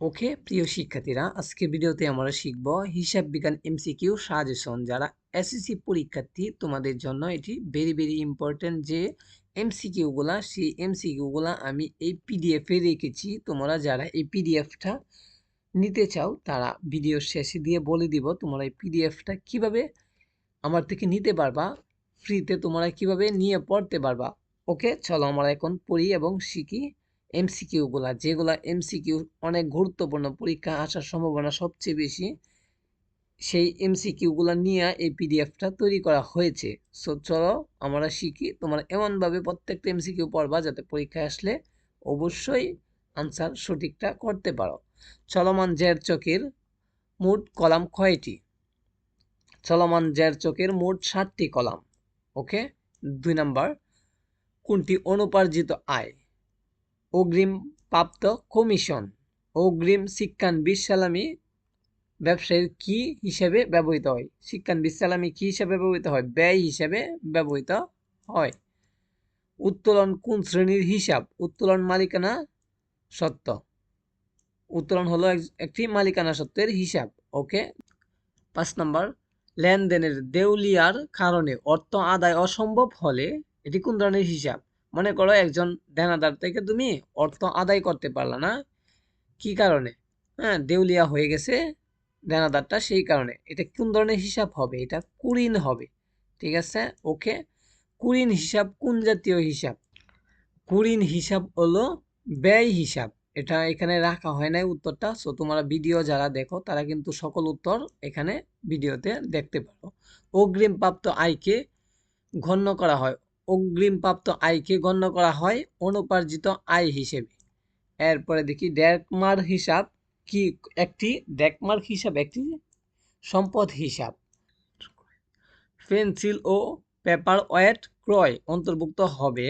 ওকে? প্রিয় শিক্ষার্থীরা আজকে ভিডিওতে আমরা শিখব হিসাব বিজ্ঞান এমসিকিউ সাজেশন যারা এসএসসি পরীক্ষার্থী, তোমাদের জন্য এটি ভেরি ভেরি ইম্পর্টেন্ট যে এমসিকিউগুলা সেই এমসিকিউগুলা আমি এই পিডিএফে রেখেছি। তোমরা যারা এই পিডিএফটা নিতে চাও, তারা ভিডিও শেষে দিয়ে বলে দিব তোমরা এই পিডিএফটা কীভাবে আমার থেকে নিতে পারবা ফ্রিতে তোমরা কীভাবে নিয়ে পড়তে পারবা। ওকে? চলো আমরা এখন পড়ি এবং শিখি। এমসিকিউগুলা যেগুলা এমসিকিউ অনেক গুরুত্বপূর্ণ, পরীক্ষা আসার সম্ভাবনা সবচেয়ে বেশি, সেই এমসিকিউগুলো নিয়ে এই পিডিএফটা তৈরি করা হয়েছে। সো চলো আমরা শিখি, তোমরা এমনভাবে প্রত্যেকটা এমসিকিউ পড়বা যাতে পরীক্ষায় আসলে অবশ্যই আনসার সঠিকটা করতে পারো। চলমান জের চকের মোট কলাম কয়টি? চলমান জের চকের মোট ষাটটি কলাম ওকে দুই নাম্বার, কোনটি অনুপার্জিত আয়? অগ্রিম প্রাপ্ত কমিশন, অগ্রিম শিক্ষানবিদ সালামি ব্যবসায়ীর কি হিসেবে ব্যবহৃত হয়? শিক্ষানবিদ সালামি কি হিসেবে ব্যবহৃত হয়? ব্যয় হিসেবে ব্যবহৃত হয়। উত্তোলন কোন শ্রেণির হিসাব? উত্তোলন মালিকানা সত্য। উত্তোলন হলো একটি মালিকানা সত্ত্বের হিসাব। ওকে? পাঁচ নম্বর, লেনদেনের দেউলিয়ার কারণে অর্থ আদায় অসম্ভব হলে এটি কোন ধরনের হিসাব? মনে করো একজন দেনাদার থেকে তুমি অর্থ আদায় করতে পারলা না। কি কারণে? হ্যাঁ দেউলিয়া হয়ে গেছে দেনাদারটা সেই কারণে। এটা কোন ধরনের হিসাব হবে? এটা কুরিন হবে। ঠিক আছে? ওকে কুরিন হিসাব কোন জাতীয় হিসাব? কুরিন হিসাব হলো ব্যয় হিসাব। এটা এখানে রাখা হয় নাই উত্তরটা। সো তোমরা ভিডিও যারা দেখো, তারা কিন্তু সকল উত্তর এখানে ভিডিওতে দেখতে পারো। অগ্রিম প্রাপ্ত আয়কে গণ্য করা হয়। অগ্রিমপ্রাপ্ত আয়কে গণ্য করা হয় অনুপার্জিত আয় হিসেবে। এরপরে দেখি, ডেকমার হিসাব কি একটি? ড্যাকমার্ক হিসাব একটি সম্পদ হিসাব। পেন্সিল ও পেপার ওয়েট ক্রয় অন্তর্ভুক্ত হবে।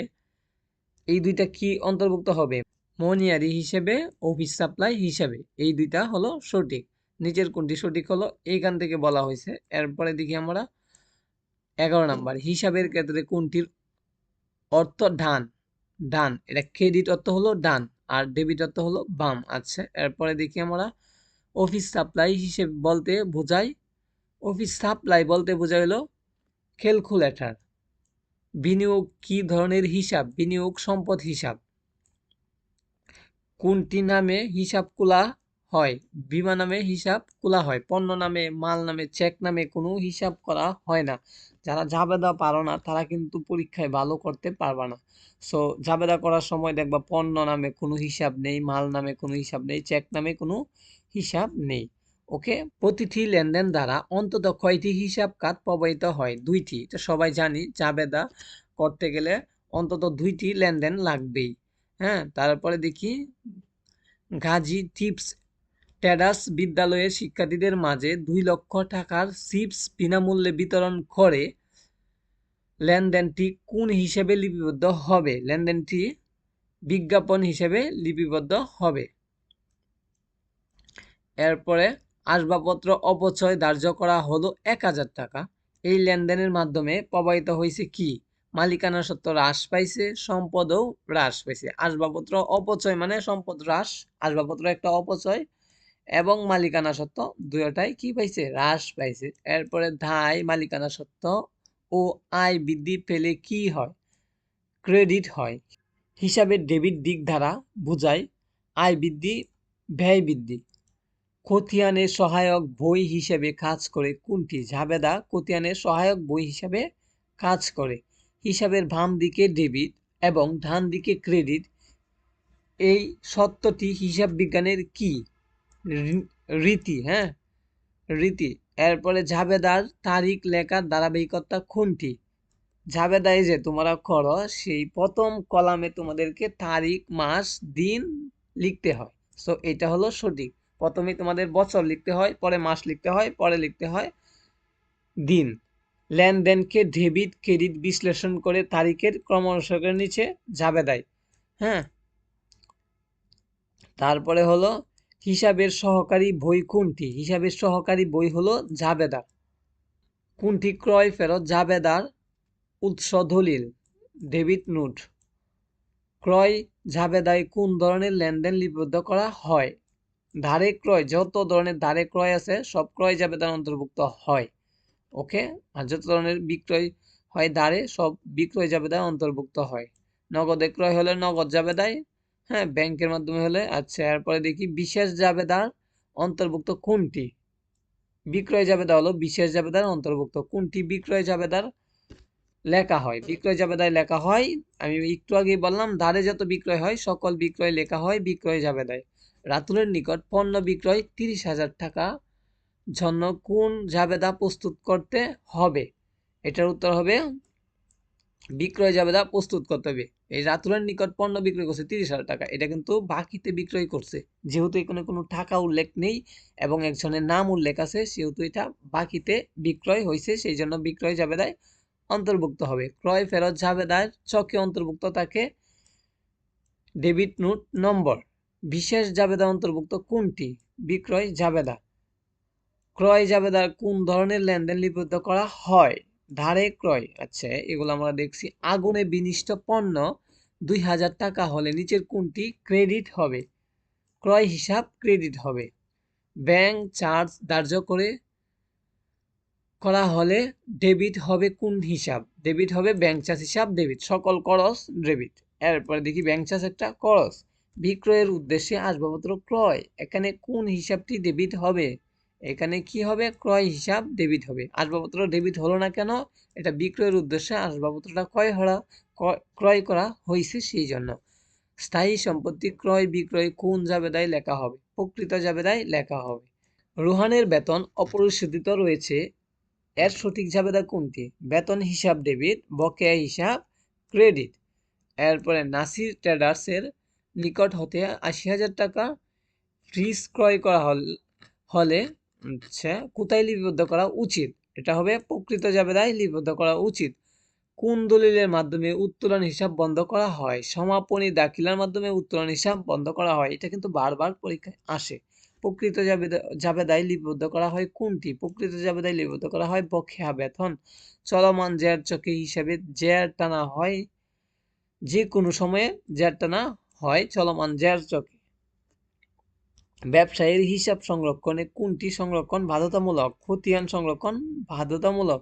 এই দুইটা কি অন্তর্ভুক্ত হবে? মনিয়ারি হিসেবে, অফিস সাপ্লাই হিসেবে। এই দুইটা হলো সঠিক। নিচের কোনটি সঠিক হলো এইখান থেকে বলা হয়েছে। এরপরে দেখি আমরা এগারো নাম্বার। হিসাবের ক্ষেত্রে কোনটির অর্থ ডান। ডান, এটা ক্রেডিট অর্থ হলো ডান, আর ডেবিট অর্থ হলো বাম। আচ্ছা এরপরে দেখি আমরা অফিস সাপ্লাই হিসেবে বলতে বোঝাই। অফিস সাপ্লাই বলতে বোঝাই হলো ক্যালকুলেটার বিনিয়োগ কি ধরনের হিসাব? বিনিয়োগ সম্পদ হিসাব। কোনটি নামে হিসাব খোলা হয়? বিমা নামে হিসাব খোলা হয়। পণ্য নামে, মাল নামে চেক নামে কোনো হিসাব করা হয় না। যারা জাবেদা পারো না, তারা কিন্তু পরীক্ষায় ভালো করতে পারবা না। সো জাবেদা করার সময় দেখবা পণ্য নামে কোনো হিসাব নেই, মাল নামে কোনো হিসাব নেই চেক নামে কোনো হিসাব নেই। ওকে প্রতিটি লেনদেন দ্বারা অন্তত কয়টি হিসাব কাত প্রবাহিত হয়? দুইটি। এটা সবাই জানি জাবেদা করতে গেলে অন্তত দুইটি লেনদেন লাগবেই। হ্যাঁ? তারপরে দেখি, গাজী, টিপস ট্যাডাস বিদ্যালয়ের শিক্ষার্থীদের মাঝে দুই লক্ষ টাকার চিপস বিনামূল্যে বিতরণ করে লেনদেনটি কোন হিসেবে লিপিবদ্ধ হবে? লেনদেনটি বিজ্ঞাপন হিসেবে লিপিবদ্ধ হবে। এরপরে আসবাবপত্র অপচয় ধার্য করা হলো এক হাজার টাকা। এই লেনদেনের মাধ্যমে প্রবাহিত হয়েছে কি? মালিকানা সত্ত্ব হ্রাস পাইছে, সম্পদও হ্রাস পাইছে। আসবাবপত্র অপচয় মানে সম্পদ হ্রাস, আসবাবপত্র একটা অপচয়। এবং মালিকানা সত্ত্ব দুয়োটাই কি পাইছে? হ্রাস পাইছে। এরপরে ধাই, মালিকানা সত্ত্ব ও আয় বৃদ্ধি পেলে কি হয়? ক্রেডিট হয়। হিসাবে ডেবিট দিক দ্বারা বোঝায় আয় বৃদ্ধি, ব্যয় বৃদ্ধি। খতিয়ানের সহায়ক বই হিসেবে কাজ করে কোনটি? ঝাবেদা খতিয়ানের সহায়ক বই হিসাবে কাজ করে। হিসাবের বাম দিকে ডেবিট এবং ডান দিকে ক্রেডিট। এই সত্যটি হিসাব বিজ্ঞানের কি? রীতি হ্যাঁ? রীতি। এরপরে ঝাবেদার তারিখ লেখার ধারাবাহিকতা কোনটি? ঝাবেদায় যে তোমরা করো, সেই প্রথম কলামে তোমাদেরকে তারিখ, মাস, দিন লিখতে হয়। সো এটা হলো সঠিক। প্রথমে তোমাদের বছর লিখতে হয়, পরে মাস লিখতে হয়, পরে লিখতে হয় দিন। লেনদেনকে ডেবিট, ক্রেডিট বিশ্লেষণ করে তারিখের ক্রমানুসারের নিচে ঝাবেদায় হ্যাঁ? তারপরে হলো হিসাবের সহকারী বই কোনটি? হিসাবের সহকারী বই হলো জাবেদা কোনটি ক্রয় ফেরত? জাবেদার উৎস দলিল। ডেবিট নোট ক্রয় জাবেদায় কোন ধরনের লেনদেন লিপিবদ্ধ করা হয়? ধারে ক্রয়, যত ধরনের ধারে ক্রয় আছে, সব ক্রয় জাবেদার অন্তর্ভুক্ত হয়। ওকে? আর যত ধরনের বিক্রয় হয় ধারে, সব বিক্রয় জাবেদায় অন্তর্ভুক্ত হয়। নগদে ক্রয় হলে নগদ জাবেদায় হ্যাঁ ব্যাংকের মাধ্যমে হলে। আচ্ছা এরপরে দেখি বিশেষ জাবেদার অন্তর্ভুক্ত কোনটি? বিক্রয় জাবেদা হলো বিশেষ জাবেদার অন্তর্ভুক্ত। কোনটি বিক্রয় জাবেদার লেখা হয়? বিক্রয় জাবেদায় লেখা হয়, আমি একটু আগেই বললাম, ধারে যত বিক্রয় হয়, সকল বিক্রয় লেখা হয় বিক্রয় জাবেদায়। রাতুলের নিকট পণ্য বিক্রয় তিরিশ হাজার টাকা জন্য কোন জাবেদা প্রস্তুত করতে হবে? এটার উত্তর হবে, বিক্রয় জাবেদা প্রস্তুত করতে হবে। এই রাতুলের নিকট পণ্য বিক্রয় করছে তিরিশ হাজার টাকা। এটা কিন্তু বাকিতে বিক্রয় করছে। যেহেতু এখানে কোনো টাকা উল্লেখ নেই এবং একজনের নাম উল্লেখ আছে, সেহেতু এটা বাকিতে বিক্রয় হয়েছে, সেই জন্য বিক্রয় জাবেদায় অন্তর্ভুক্ত হবে। ক্রয় ফেরত জাবেদার চকে অন্তর্ভুক্ত থাকে ডেবিট নোট নম্বর। বিশেষ জাবেদা অন্তর্ভুক্ত কোনটি? বিক্রয় জাবেদা ক্রয় জাবেদার কোন ধরনের লেনদেন লিপিবদ্ধ করা হয়? ধারে ক্রয় আচ্ছা এগুলো আমরা দেখছি। আগুনে বিনিষ্ট পণ্য দুই হাজার টাকা হলে নিচের কোনটি ক্রেডিট হবে? ক্রয় হিসাব ক্রেডিট হবে। ব্যাংক চার্জ ধার্য করে করা হলে ডেবিট হবে কোন হিসাব? ডেবিট হবে ব্যাংক চার্জ হিসাব, ডেবিট। সকল করস ডেবিট। এরপরে দেখি ব্যাংক চার্জ একটা করস বিক্রয়ের উদ্দেশ্যে আসবাবপত্র ক্রয়। এখানে কোন হিসাবটি ডেবিট হবে? এখানে কি হবে? ক্রয় হিসাব ডেবিট হবে। আসবাবপত্র ডেবিট হলো না কেন? এটা বিক্রয়ের উদ্দেশ্যে আসবাবপত্রটা ক্রয় হরা ক্রয় করা হয়েছে সেই জন্য। স্থায়ী সম্পত্তি ক্রয় বিক্রয় কোন জাবেদায় লেখা হবে? প্রকৃত জাবেদায় লেখা হবে। রুহানের বেতন অপরিশোধিত রয়েছে। এর সঠিক জাবেদা কোনটি? বেতন হিসাব ডেবিট, বকেয়া হিসাব, ক্রেডিট। এরপরে নাসির ট্রেডার্সের নিকট হতে আশি হাজার টাকা ফ্রিজ ক্রয় করা হল, হলে আচ্ছা কোথায় লিপিবদ্ধ করা উচিত? এটা হবে প্রকৃত জাবেদায় লিপিবদ্ধ করা উচিত। কোন দলিলের মাধ্যমে উত্তোলন হিসাব বন্ধ করা হয়? সমাপনী দাখিলার মাধ্যমে উত্তোলন হিসাব বন্ধ করা হয়? এটা কিন্তু বারবার পরীক্ষায় আসে। প্রকৃত জাবেদায় লিপিবদ্ধ করা হয় কোনটি? প্রকৃত জাবেদায় লিপিবদ্ধ করা হয় বকেয়া বেতন। চলমান জেয়ার চকে হিসাবে জেয়ার টানা হয়, যে কোনো সময়ে জেয়ার টানা হয় চলমান জেয়ার চকে ব্যবসায়ীর হিসাব সংরক্ষণে কোনটি সংরক্ষণ বাধ্যতামূলক, খতিয়ান সংরক্ষণ বাধ্যতামূলক?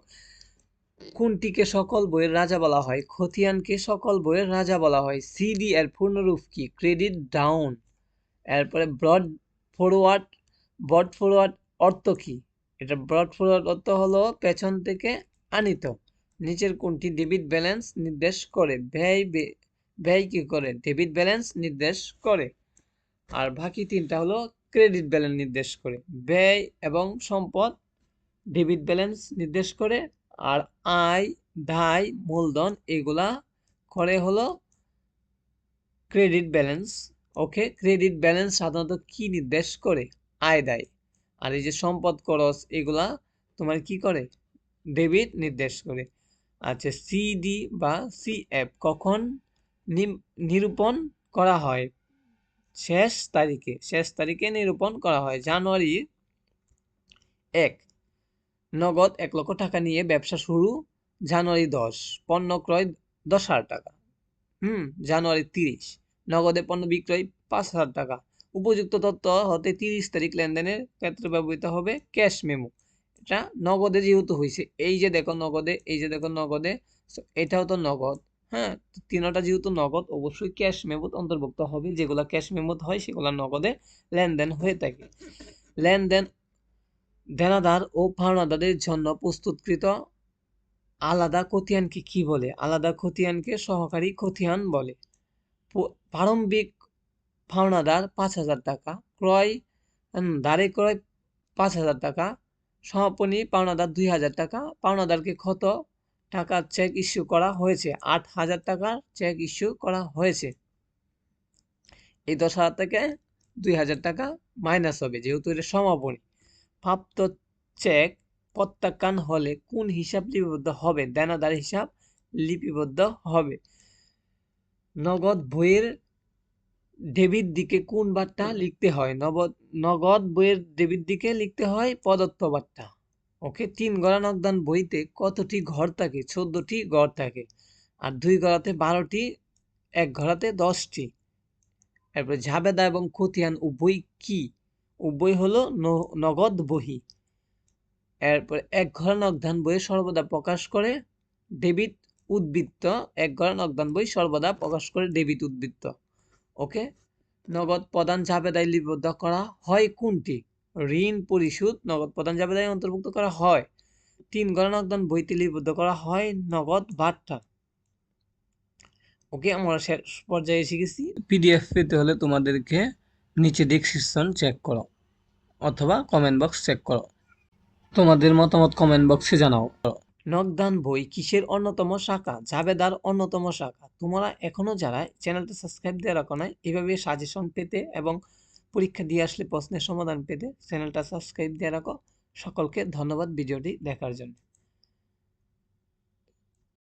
কোনটিকে সকল বইয়ের রাজা বলা হয়? খতিয়ানকে সকল বইয়ের রাজা বলা হয়। সিডি এর পূর্ণরূপ কি? Credit down. এরপরে ব্রড ফরওয়ার্ড ব্রড ফরওয়ার্ড অর্থ কি? এটা ব্রড ফরওয়ার্ড অর্থ হলো পেছন থেকে আনিত। নিচের কোনটি ডেবিট ব্যালেন্স নির্দেশ করে? ব্যয় ব্যয় কি করে? ডেবিট ব্যালেন্স নির্দেশ করে। আর বাকি তিনটা হলো ক্রেডিট ব্যালেন্স নির্দেশ করে, ব্যয় এবং সম্পদ ডেবিট ব্যালেন্স নির্দেশ করে, আর আয় দায় মূলধন এগুলা করে হলো credit balance okay credit balance সাধারণত কি নির্দেশ করে? আয় দায় আর এই যে সম্পদ, খরচ এগুলা তোমার কি করে? ডেবিট নির্দেশ করে। আচ্ছা সিডি বা সিএফ কখন নিরূপণ করা হয়? শেষ তারিখে শেষ তারিখে নিরূপণ করা হয়। জানুয়ারি এক, নগদ এক লক্ষ টাকা নিয়ে ব্যবসা শুরু, জানুয়ারি দশ, পণ্য ক্রয় দশ হাজার টাকা। হুম, জানুয়ারি তিরিশ, নগদে পণ্য বিক্রয় পাঁচ হাজার টাকা। উপযুক্ত তথ্য হতে তিরিশ তারিখ লেনদেনের ক্ষেত্রে ব্যবহৃত হবে ক্যাশ মেমো। এটা নগদে যেহেতু হয়েছে এই যে দেখো নগদে, এই যে দেখো নগদে এটাও তো নগদ। হ্যাঁ তিনটা যেহেতু নগদ, অবশ্যই ক্যাশ মেমোত অন্তর্ভুক্ত হবে। যেগুলো ক্যাশ মেমোত হয়, সেগুলো নগদে লেনদেন হয়ে থাকে। লেনদেন দেনাদার ও পাওনাদারের জন্য প্রস্তুতকৃত আলাদা খতিয়ানকে কি বলে? আলাদা খতিয়ানকে সহকারী খতিয়ান বলে। প্রারম্ভিক পাওনাদার পাঁচ হাজার টাকা, ক্রয় দাঁড়ে ক্রয় পাঁচ হাজার টাকা, সমাপনী পাওনাদার দুই হাজার টাকা, পাওনাদারকে ক্ষত টাকার চেক ইস্যু করা হয়েছে। আট হাজার টাকার চেক ইস্যু করা হয়েছে। এই দশ হাজার থেকে দুই হাজার টাকা মাইনাস হবে, যেহেতু এটা সমাপনী। প্রাপ্ত চেক প্রত্যাখ্যান হলে কোন হিসাব লিপিবদ্ধ হবে? দেনাদার হিসাব লিপিবদ্ধ হবে। নগদ বইয়ের ডেবিট দিকে কোন বার্তা লিখতে হয়? নগদ বইয়ের ডেবিট দিকে লিখতে হয় প্রদত্ত বার্তা। ওকে? তিন গড়া নগদান বইতে কতটি ঘর থাকে? চোদ্দটি ঘর থাকে। আর দুই গড়াতে বারোটি, এক ঘরাতে দশটি। এরপরে ঝাবেদা এবং খতিয়ান উভয় কি? উভয় হলো নগদ বহি। এরপর এক ঘর নগদান বই সর্বদা প্রকাশ করে ডেবিট উদ্বৃত্ত। এক ঘর নগদান বই সর্বদা প্রকাশ করে ডেবিট উদ্বৃত্ত। ওকে? নগদ প্রদান ঝাবেদায় লিপিবদ্ধ করা হয় কোনটি? ঋণ পরিশোধ নগদ প্রদান জাবেদায় অন্তর্ভুক্ত করা হয়। তিন ঘর নগদান বইতে লিপিবদ্ধ করা হয় নগদ বার্তা। ওকে, আমরা শেষ পর্যায়ে গেছি। পিডিএফ পেতে হলে তোমাদেরকে নিচে ডেসক্রিপশন চেক করো অথবা কমেন্ট বক্স চেক করো। তোমাদের মতামত কমেন্ট বক্সে জানাও। নগদান বই কিসের অন্যতম শাখা? জাবেদার অন্যতম শাখা। তোমরা এখনও যারা চ্যানেলটা সাবস্ক্রাইব দিয়ে রাখো নাই, এভাবে সাজেশন পেতে এবং পরীক্ষা দিয়ে আসলে প্রশ্নের সমাধান পেতে চ্যানেলটা সাবস্ক্রাইব দিয়ে রাখো। সকলকে ধন্যবাদ ভিডিওটি দেখার জন্য।